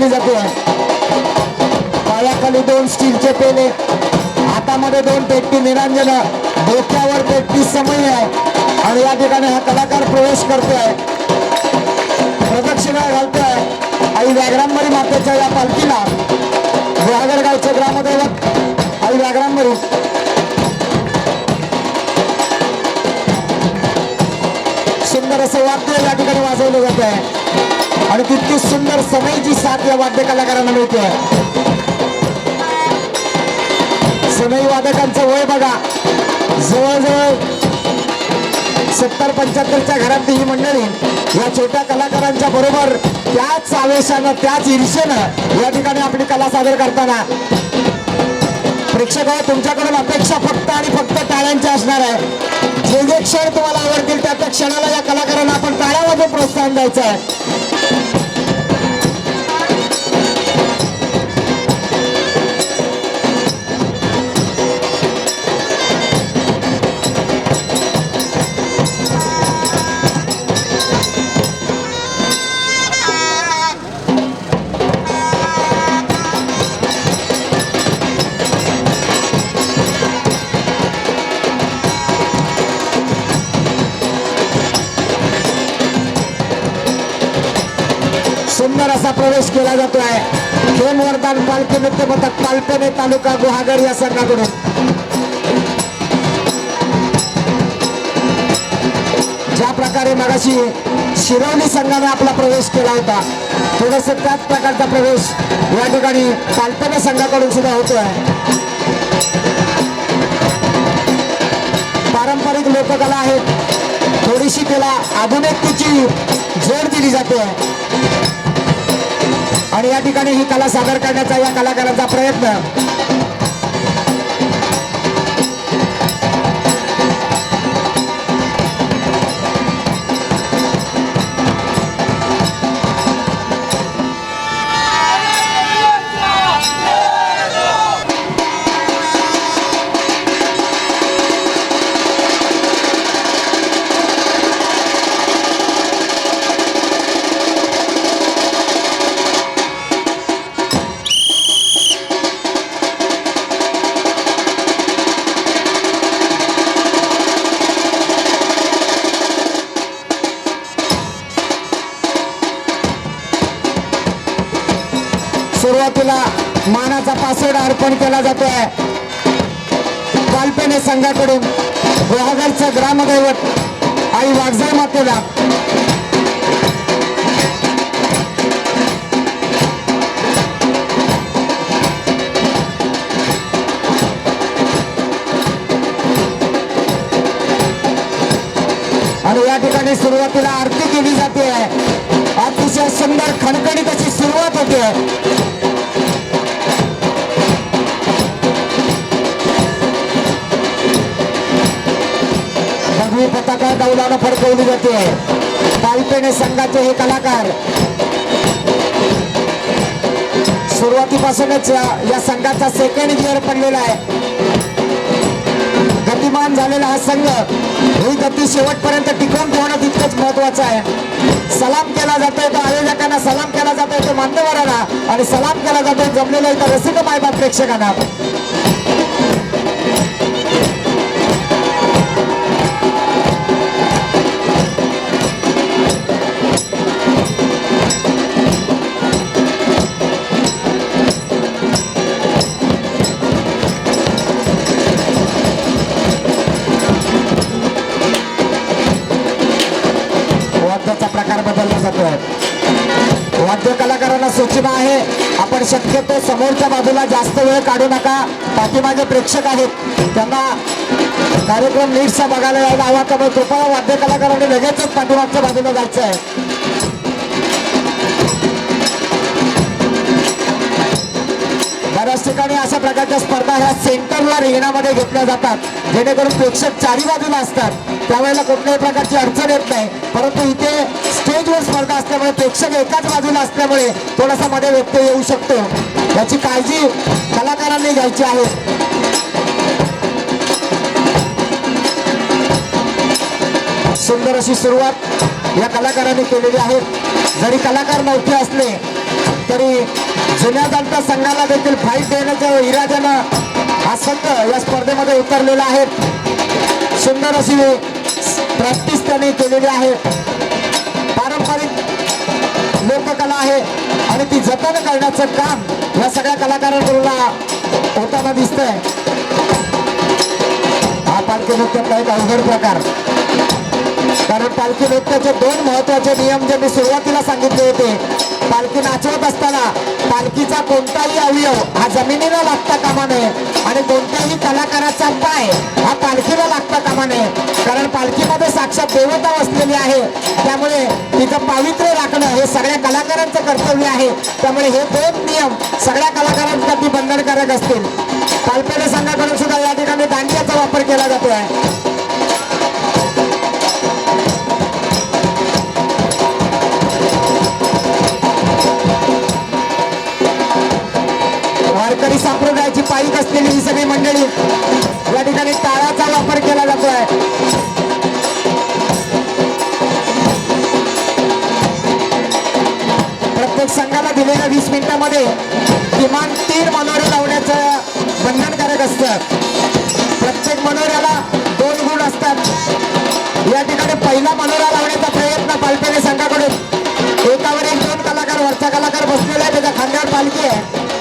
मानली जाते पायाखाली दोन स्टीलचे पेले. हातामध्ये दोन पेटती निरांजन. डोक्यावर पेटती समय आहे. आणि या ठिकाणी हा कलाकार प्रवेश करतो आहे प्रदक्षिणा घालतो आहे आई व्याघ्रांबरी मातेच्या या पालखीला. गुहागर ग्रामदैवत आई व्याघ्रांबरी. सुंदर असं वाद्य या ठिकाणी वाजवलं जात आहे आणि तितकी सुंदर समयची साथ या वाद्य कलाकारांना मिळते सनई वादकांचं वय बघा. जवळजवळ सत्तर पंच्याहत्तरच्या घरातली ही मंडळी या छोट्या कलाकारांच्या बरोबर त्याच आवेशानं त्याच ईर्षेनं या ठिकाणी आपली कला सादर करताना. प्रेक्षक हो, तुमच्याकडून अपेक्षा फक्त आणि फक्त टाळ्यांच्या असणार आहे. जे जे क्षण तुम्हाला आवडतील त्या त्या क्षणाला या कलाकारांना आपण टाळ्यामध्ये प्रोत्साहन द्यायचं आहे असा प्रवेश केला जातो आहे खेम वरदान पालखी नृत्य पथक पालपेने तालुका गुहागर या संघाकडून. ज्या प्रकारे मगाशी शिरवली संघाने आपला प्रवेश केला होता थोडस त्याच प्रकारचा प्रवेश या ठिकाणी पालपेने संघाकडून सुद्धा होतो आहे पारंपरिक लोककला आहेत थोडीशी त्याला आधुनिकतेची जोड दिली जाते. आणि या ठिकाणी ही कला सादर करण्याचा या कलाकारांचा प्रयत्न. सुरुवातीला मानाचा पासवर्ड अर्पण केला जातोय. काल्पने संघाकडून गुहागरचं ग्रामदैवत आई वाघजाई मातेला. आणि या ठिकाणी सुरुवातीला आरती केली जाते. अतिशय सुंदर खणखणीत अशी सुरुवात होते. ही पताका डौलानं फडकवली जाते. पालपेणे संघाचे हे कलाकार. सुरुवातीपासूनच या संघाचा सेकंड गिअर पडलेला आहे. गतिमान झालेला हा संघ. ही गती शेवटपर्यंत टिकवून ठेवणं तितकंच महत्वाचं आहे. सलाम केला जातोय तो आयोजकांना सलाम केला जातोय तो मान्यवरांना आणि सलाम केला जातोय जमलेल्या इथं रसिक मायबाप प्रेक्षकांना. सूचना आहे. आपण शक्यतो समोरच्या बाजूला जास्त वेळ काढू नका. पाठीमागे प्रेक्षक आहेत. त्यांना कार्यक्रम नीटचा बघायला यायला हवा. त्यामुळे कृपया वाद्य कलाकारांनी लगेचच पाठीमागच्या बाजूला जायचं आहे बऱ्याच ठिकाणी अशा प्रकारच्या स्पर्धा ह्या सेंटरला रिंगणामध्ये घेतल्या जातात. जेणेकरून प्रेक्षक चारी बाजूला असतात. त्यावेळेला कुठल्याही प्रकारची अडचण येत नाही. परंतु इथे स्टेजवर स्पर्धा असल्यामुळे प्रेक्षक एकाच बाजूला असल्यामुळे थोडासा मध्ये व्यत्यय येऊ शकतो. याची काळजी कलाकारांनी घ्यायची आहे. सुंदर अशी सुरुवात या कलाकारांनी केलेली आहे. जरी कलाकार नव्हते असले तरी जुन्या जाणत्या संघाला देखील फाईट देण्याच्या इराद्यानं हा संघ या स्पर्धेमध्ये उतरलेला आहे. सुंदर अशी प्रॅक्टिस त्यांनी केलेली आहे. पारंपरिक लोककला आहे आणि ती जतन करण्याचं काम या सगळ्या कलाकारांकडून होताना दिसतंय. हा पालखी नृत्य एक अवघड प्रकार. कारण पालखी नृत्याचे दोन महत्त्वाचे नियम जे मी सुरुवातीला सांगितले होते पालखी नाचवत असताना पालखीचा कोणताही अवयव हा जमिनीला लागता कामा नये आणि कोणत्याही कलाकाराचा पाय हा पालखीला लागता कामा नये. कारण पालखीमध्ये साक्षात देवता वसलेली आहे. त्यामुळे तिचं पावित्र्य राखणं हे सगळ्या कलाकारांचं कर्तव्य आहे. त्यामुळे हे दोन नियम सगळ्या कलाकारांसाठी बंधनकारक असतील. पालपेडे संघाकडून सुद्धा या ठिकाणी दांडियाचा वापर केला जातो आहे वारकरी संप्रदायाची पायीक असलेली ही सगळी मंडळी या ठिकाणी टाळाचा वापर केला जातो आहे प्रत्येक संघाला दिलेल्या वीस मिनिटामध्ये किमान तीन मनोरे लावण्याचं बंधनकारक असतं. प्रत्येक मनोऱ्याला दोन गुण असतात. या ठिकाणी पहिला मनोरा लावण्याचा प्रयत्न पालपेने संघाकडून. एकावर एक दोन कलाकार वरचा कलाकार बसलेला आहे. त्याच्या खांद्यावर पालखी आहे.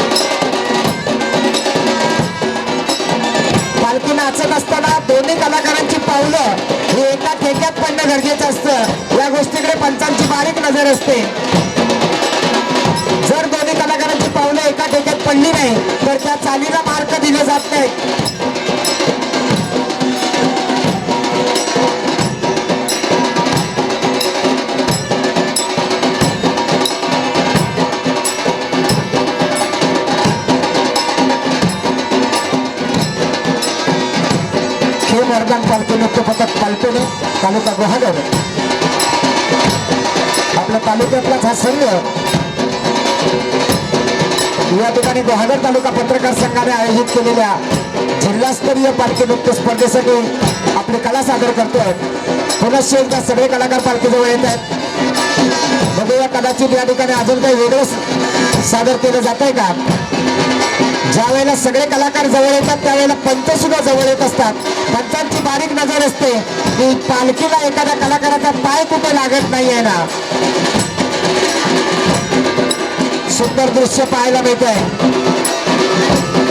पालखी नाचत असताना दोन्ही कलाकारांची पावलं हे एका ठेक्यात पडणं गरजेचं असतं. या गोष्टीकडे पंचांची बारीक नजर असते. जर दोन्ही कलाकारांची पावलं एका ठेक्यात पडली नाही तर त्या चालीला मार्क दिले जात नाहीत. खेळ वर्गान पालखी नृत्य पथक पालपेने तालुका गुहागर आपल्या तालुक्यातलाच हा संघ. या ठिकाणी गुहागर तालुका पत्रकार संघाने आयोजित केलेल्या जिल्हास्तरीय पालखी नृत्य स्पर्धेसाठी आपली कला सादर करतोय. पुनश्च एकदा सगळे कलाकार पालखीजवळ येत आहेत. बघूया कदाचित या ठिकाणी अजून काही वेगळं सादर केलं जात आहे का? ज्या वेळेला सगळे कलाकार जवळ येतात त्यावेळेला पंच सुद्धा जवळ येत असतात. पंचांची बारीक नजर असते. की पालखीला एखाद्या कलाकाराचा पाय कुठे लागत नाहीये ना. सुंदर दृश्य पाहायला मिळत आहे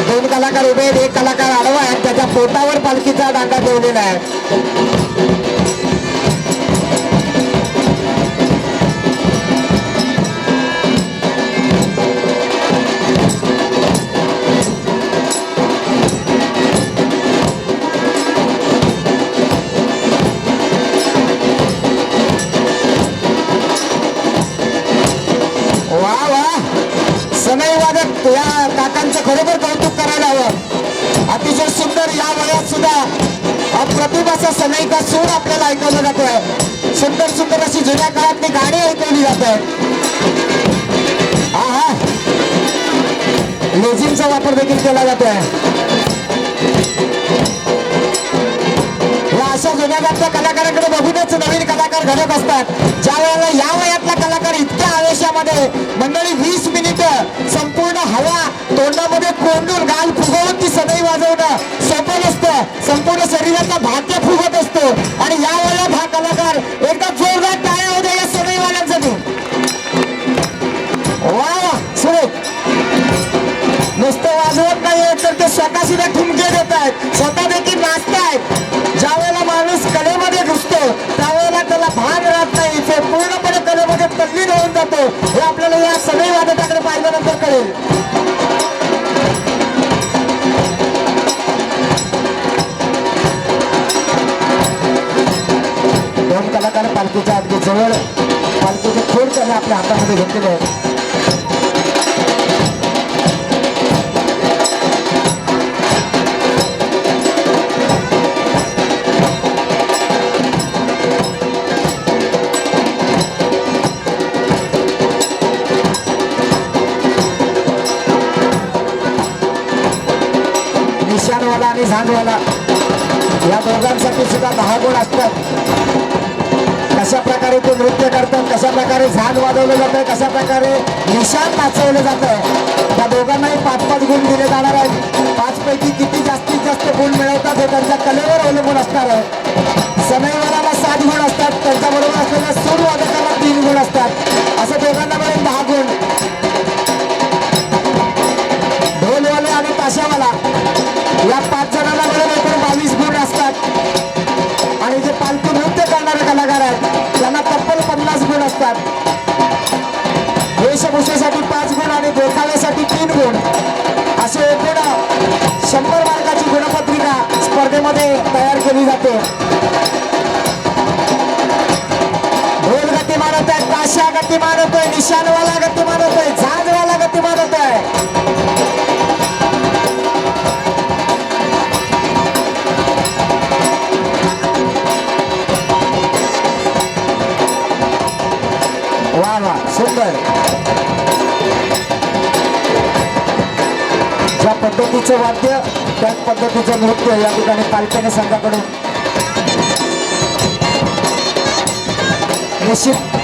दोन कलाकार उभे आहेत एक कलाकार आडवा आहे त्याच्या पोटावर पालखीचा दांडा ठेवलेला आहे. बरोबर कौतुक करायला हवं. अतिशय सुंदर या वयात सुद्धा प्रतिभाचा असा सनईचा सूर आपल्याला ऐकवला जातोय. सुंदर सुंदर अशी जुन्या काळातली गाणी ऐकवली जात आहे आहा. लेझिमचा वापर देखील केला जातोय. जुन्या जातल्या कलाकारांकडे बघूनच नवीन कलाकार घडत असतात. ज्या वेळेला या वयातला कलाकार इतक्या आवेशामध्ये मंडळी वीस मिनिट संपूर्ण हवा तोंडामध्ये कोंडून गाल फुगवून ती सदैव वाजवणं सोपं नसतं. संपूर्ण शरीराचा भाग्य फुगत असतो. आणि या वेळेला हा कलाकार एकदा जोरदार टाळ्या होत्या या सदैवाल्यांसाठी वा वा सुरेख. नुसतं वाजवत नाहीये तर ते स्वतः सुद्धा ठुमके देत आहेत स्वतः देखील नाचतायत. ज्या वेळेला माणूस कलेमध्ये घुसतो त्यावेळेला त्याला भान राहत नाही. तो पूर्णपणे कलेमध्ये तल्लीन होऊन जातो. हे आपल्याला या सगळी वादकाकडे पाहिल्यानंतर कळेल. दोन कलाकार पालखीच्या अगदी जवळ पालखीचे खोड त्याने आपल्या हातामध्ये घेतलेले आहेत. निशाणवाला झांडवाला या दोघांसाठी सुद्धा दहा गुण असतात. कशा प्रकारे ते नृत्य करतात कशा प्रकारे झाड वाजवलं जातं कशा प्रकारे निशाण नाचवलं जातं त्या दोघांनाही पाच पाच गुण दिले जाणार आहेत. पाच पैकी किती जास्तीत जास्त गुण मिळवतात हे त्यांच्या कलेवर अवलंबून असणार आहे. वा ज्या पद्धतीचं वाद्य त्याच पद्धतीचं नृत्य या ठिकाणी पालख्याने संघाकडून निश्चित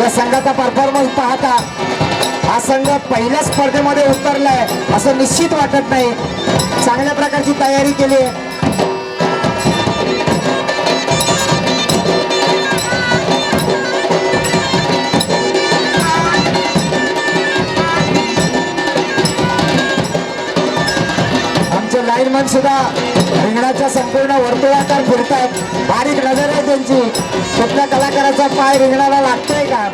या संघाचा परफॉर्मन्स पाहता हा संघ पहिल्या स्पर्धेमध्ये उतरलाय असं निश्चित वाटत नाही. चांगल्या प्रकारची तयारी केली आहे. आमचे सुद्धा रिंगणाच्या संपूर्ण वर्तुळाकार फिरतात बारीक नजर आहे त्यांची. कुठल्या कलाकाराचा पाय रिंगणाला लागतोय का?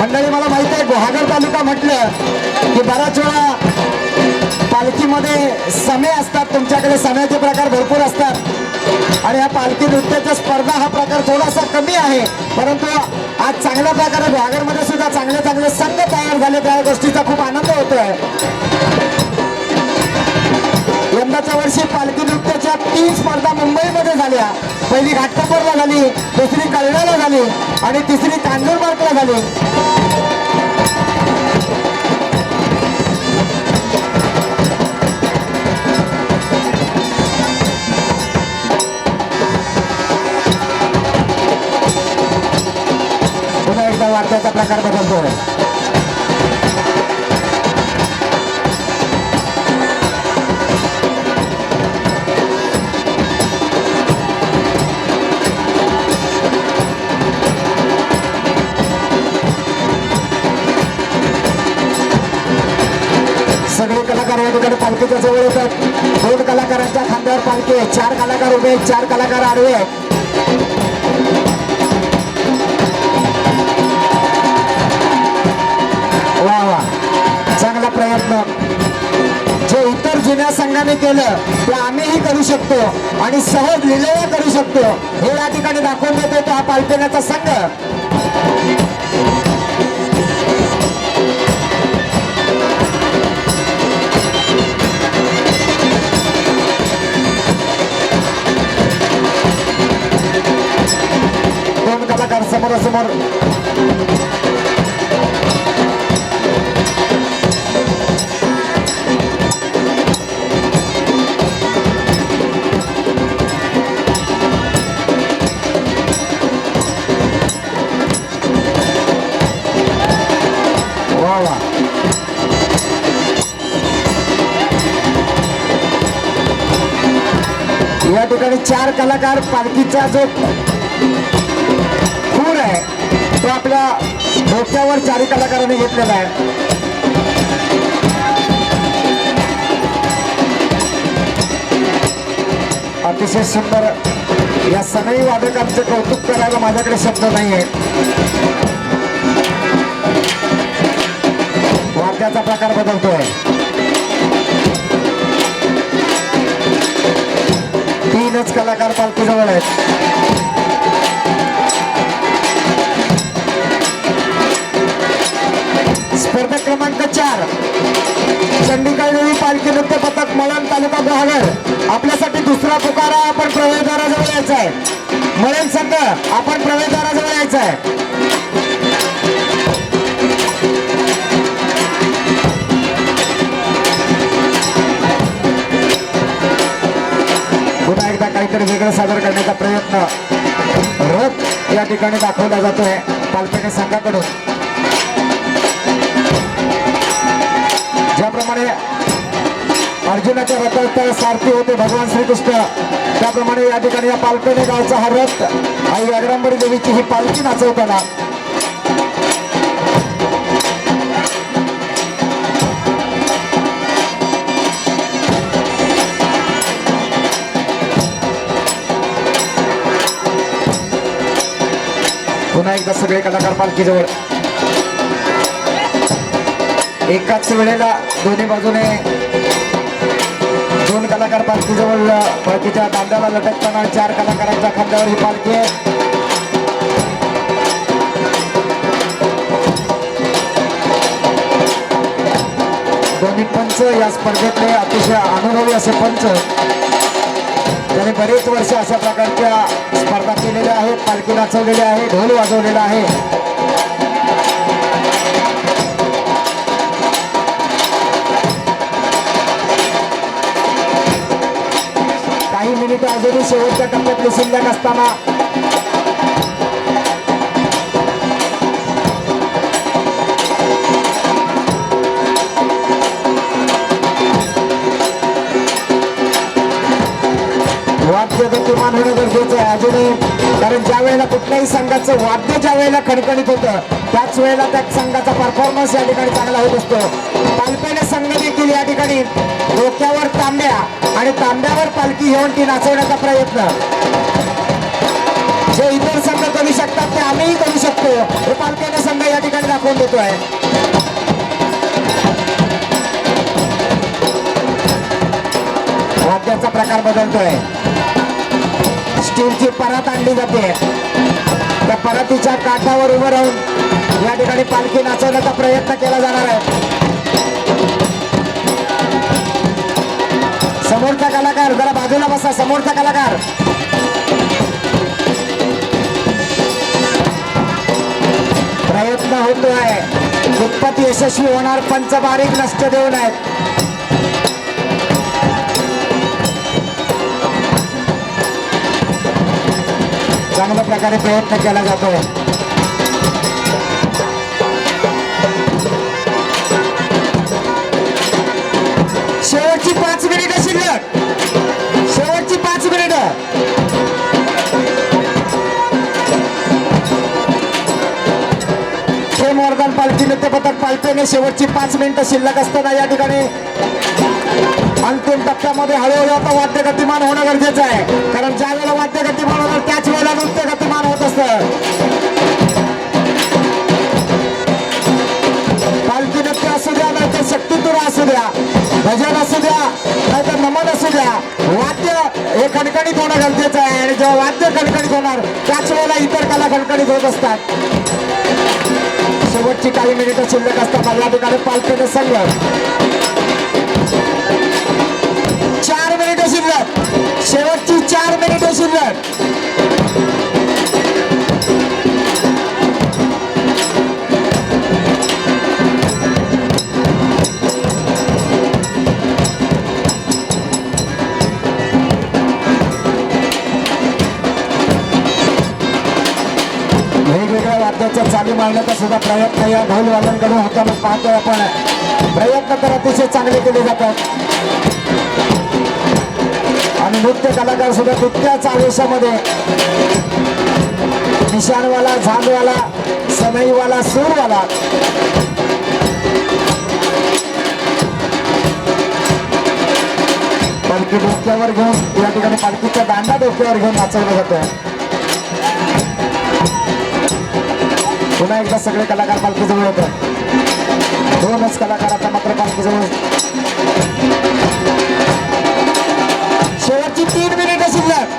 मंडळी मला माहीत आहे गुहागर तालुका म्हटलं की बराच वेळा पालखीमध्ये समय असतात तुमच्याकडे समयाचे प्रकार भरपूर असतात. आणि या पालखी नृत्याच्या स्पर्धा हा प्रकार थोडासा कमी आहे परंतु आज चांगल्या प्रकारे भागरमध्ये सुद्धा चांगले चांगले संघ तयार झाले त्या गोष्टीचा खूप आनंद होतोय. यंदाच्या वर्षी पालखी नृत्याच्या तीन स्पर्धा मुंबईमध्ये झाल्या. पहिली घाटकोपरला झाली दुसरी कळव्याला झाली आणि तिसरी कांजूरमार्गला झाली. वाद्याचा प्रकार बदलतोय सगळे कलाकार या ठिकाणी पालखीच्या जवळ येतात. दोन कलाकारांच्या खांद्यावर पालखी आहे. चार कलाकार उभे चार कलाकार आडवे वा वा चांगला प्रयत्न. जे इतर जुन्या संघाने केलं ते आम्हीही करू शकतो. आणि सहज लिलया करू शकतो. हे या ठिकाणी दाखवून देतो तो हा पालखेण्याचा संघ. दोन कलाकार समोरासमोर. चार कलाकार पालखीचा जो खूर आहे तो आपल्या डोक्यावर चारी कलाकारांनी घेतलेला आहे. अतिशय सुंदर या सनई वादकांचं कौतुक करायला माझ्याकडे शब्द नाही आहे वाद्याचा प्रकार बदलतोय. कलाकार पालखीजवळ आहेत. स्पर्धक क्रमांक चार. चंडिकादेवी पालखी नृत्य पथक मळण तालुका गुहागर आपल्यासाठी दुसरा पुकारा आपण प्रवेशद्वाराजवळ यायचा आहे. मळण संघ आपण प्रवेशद्वाराजवळ यायचं आहे. काहीतरी वेगळं सादर करण्याचा प्रयत्न रथ या ठिकाणी दाखवला जातोय पालपेणे संघाकडून. ज्याप्रमाणे अर्जुनाच्या रथात सारथी होते भगवान श्रीकृष्ण त्याप्रमाणे या ठिकाणी या पालपेणे गावचा हा रथ आई व्याघ्रांबरी देवीची ही पालखी नाचवताना पुन्हा एकदा सगळे कलाकार पालखीजवळ. एकाच वेळेला दोन्ही बाजूने दोन कलाकार पालखीजवळ पालखीच्या दांड्याला लटकताना चार कलाकारांच्या खांद्यावर ही पालखी आहे. दोन्ही पंच या स्पर्धेतले अतिशय अनुभवी असे पंच. त्याने बरेच वर्ष अशा प्रकारच्या स्पर्धा केलेल्या आहेत पालखी नाचवलेल्या आहे ढोल वाजवलेला आहे. काही मिनिटं अजूनही शेवटच्या टप्प्यात शिल्लक असताना वाद्य गतिमान होणं गरजेचं आहे अजूनही. कारण ज्या वेळेला कुठल्याही संघाचं वाद्य ज्या वेळेला खणखणीत होतं त्याच वेळेला त्या संघाचा परफॉर्मन्स या ठिकाणी चांगला होत असतो. पालपेने संघ देखील या ठिकाणी डोक्यावर तांब्या आणि तांब्यावर पालखी घेऊन ती नाचवण्याचा प्रयत्न. जे इतर संघ करू शकतात ते आम्हीही करू शकतो. हे पालपेने संघ या ठिकाणी दाखवून देतोय. वाद्याचा प्रकार बदलतोय. स्टीलची परत आणली जाते. त्या परतीच्या काठावर उभं राहून या ठिकाणी पालखी नाचवण्याचा प्रयत्न केला जाणार आहे. समोरचा कलाकार जरा बाजूला बसा समोरचा कलाकार. प्रयत्न होतो आहे दुप्पत यशस्वी होणार पंच बारीक नष्ट देऊन आहेत. चांगल्या प्रकारे प्रयत्न केला जातो. शेवटची पाच मिनिट शिल्लक. शेवटची पाच मिनिट. हे वर्धन पालखी नृत्य पथक पालखेने शेवटची पाच मिनिटं शिल्लक असताना या ठिकाणी अंतिम टप्प्यामध्ये हळूहळू आता वाद्य गतिमान होणं गरजेचं आहे. कारण खणखणीत होणं गरजेचं आहे. आणि जेव्हा वाद्य खणखणीत होणार त्याच वेळेला इतर कला खणखणीत होत असतात. शेवटची काही मिनिटं शिल्लक असतात या ठिकाणी पालखीने संघ चार मिनिटं शिल्लक. शेवटची चार मिनिटं शिल्लक. वेगवेगळ्या वाद्याच्या चाली मारण्याचा सुद्धा प्रयत्न या ढोलवाल्यांकडून होताना पाहतोय आपण. प्रयत्न तर अतिशय चांगले केले जातात. आणि नृत्य कलाकार सुद्धा तितक्याच आवेशामध्ये. निशाणवाला झांजवाला सनईवाला सूरवाला. पालखी डोक्यावर घेऊन या ठिकाणी पालखीच्या दांडा डोक्यावर घेऊन नाचवलं जातं पुन्हा एकदा सगळे कलाकार पालखीजवळ होतात दोनच कलाकार आता मात्र पालखीजवळ. शेवटची तीन मिनिटं शिल्लक.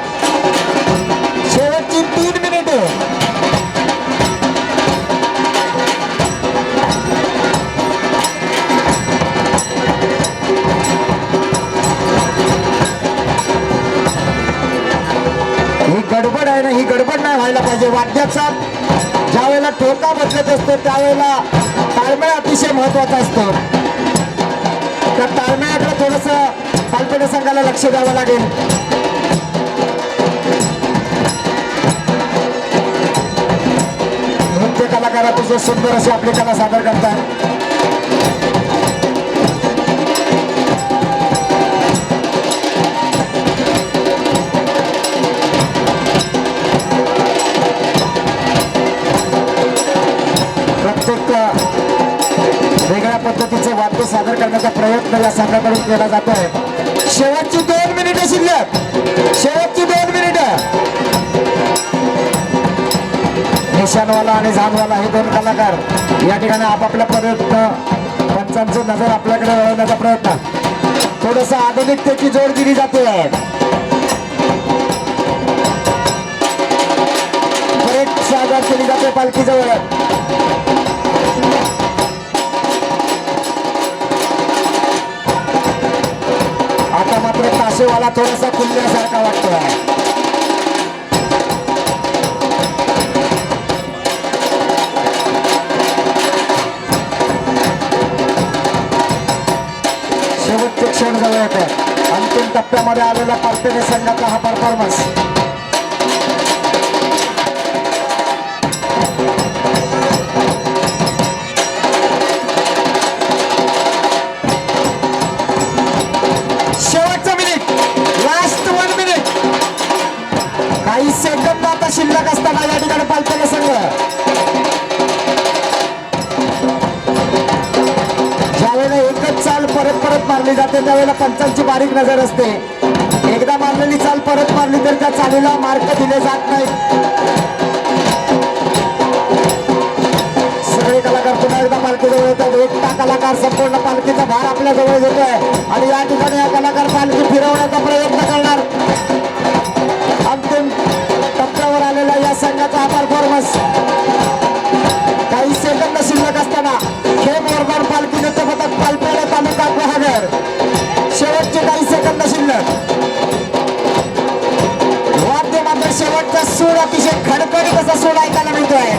शेवटची तीन मिनिट. ही गडबड आहे ना ही गडबड नाही व्हायला पाहिजे. वाद्याचा तर असतो त्यावेळेला ताळमेळ अतिशय महत्त्वाचा असतो. तर ताळमेळाकडे थोडस पालपेटे संघाला लक्ष द्यावं लागेल. नृत्य कलाकार अतिशय सुंदर अशी आपली कला सादर करतात. या संघाकडून केला जातोय. शेवटची दोन मिनिटं शिल्लक. शेवटची दोन मिनिटं. निशानवाला आणि झानवाला हे दोन कलाकार या ठिकाणी आपापल्या प्रयत्न पंचांची नजर आपल्याकडे वळवण्याचा प्रयत्न. थोडस आधुनिकतेची जोड दिली जाते. सादर केली जाते पालखीजवळ. मात्र ताशेवाला थोडासा खुलल्यासारखा वाटतोय. शेवटचे क्षण जवळ येते अंतिम टप्प्यामध्ये आलेला पार्टीने संघाचा हा परफॉर्मन्स चाल परत परत मारली जाते. त्यावेळेला पंचांची बारीक नजर असते. एकदा मारलेली चाल परत मारली तर त्या चालीला मार्क दिले जात नाही सगळे कलाकार पुन्हा एकदा पालखीजवळ येतात. एकटा कलाकार संपूर्ण पालखीचा भार आपल्या जवळ येतोय. आणि या ठिकाणी हा कलाकार पालखी फिरवण्याचा प्रयत्न करणार. अंतिम टप्प्यावर आलेला या संघाचा हा परफॉर्मन्स काही सेकंद शिल्लक असताना खेम वर्धन पालखीने नृत्य शेवटचा सूर अतिशय खडखडीत असा सूर ऐकायला मिळतोय.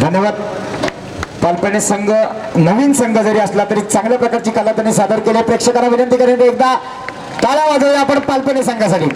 धन्यवाद. पालपणे संघ नवीन संघ जरी असला तरी चांगल्या प्रकारची कला त्यांनी सादर केली. प्रेक्षकांना विनंती करेन एकदा टाळ्या वाजवूया आपण पालपणे संघासाठी.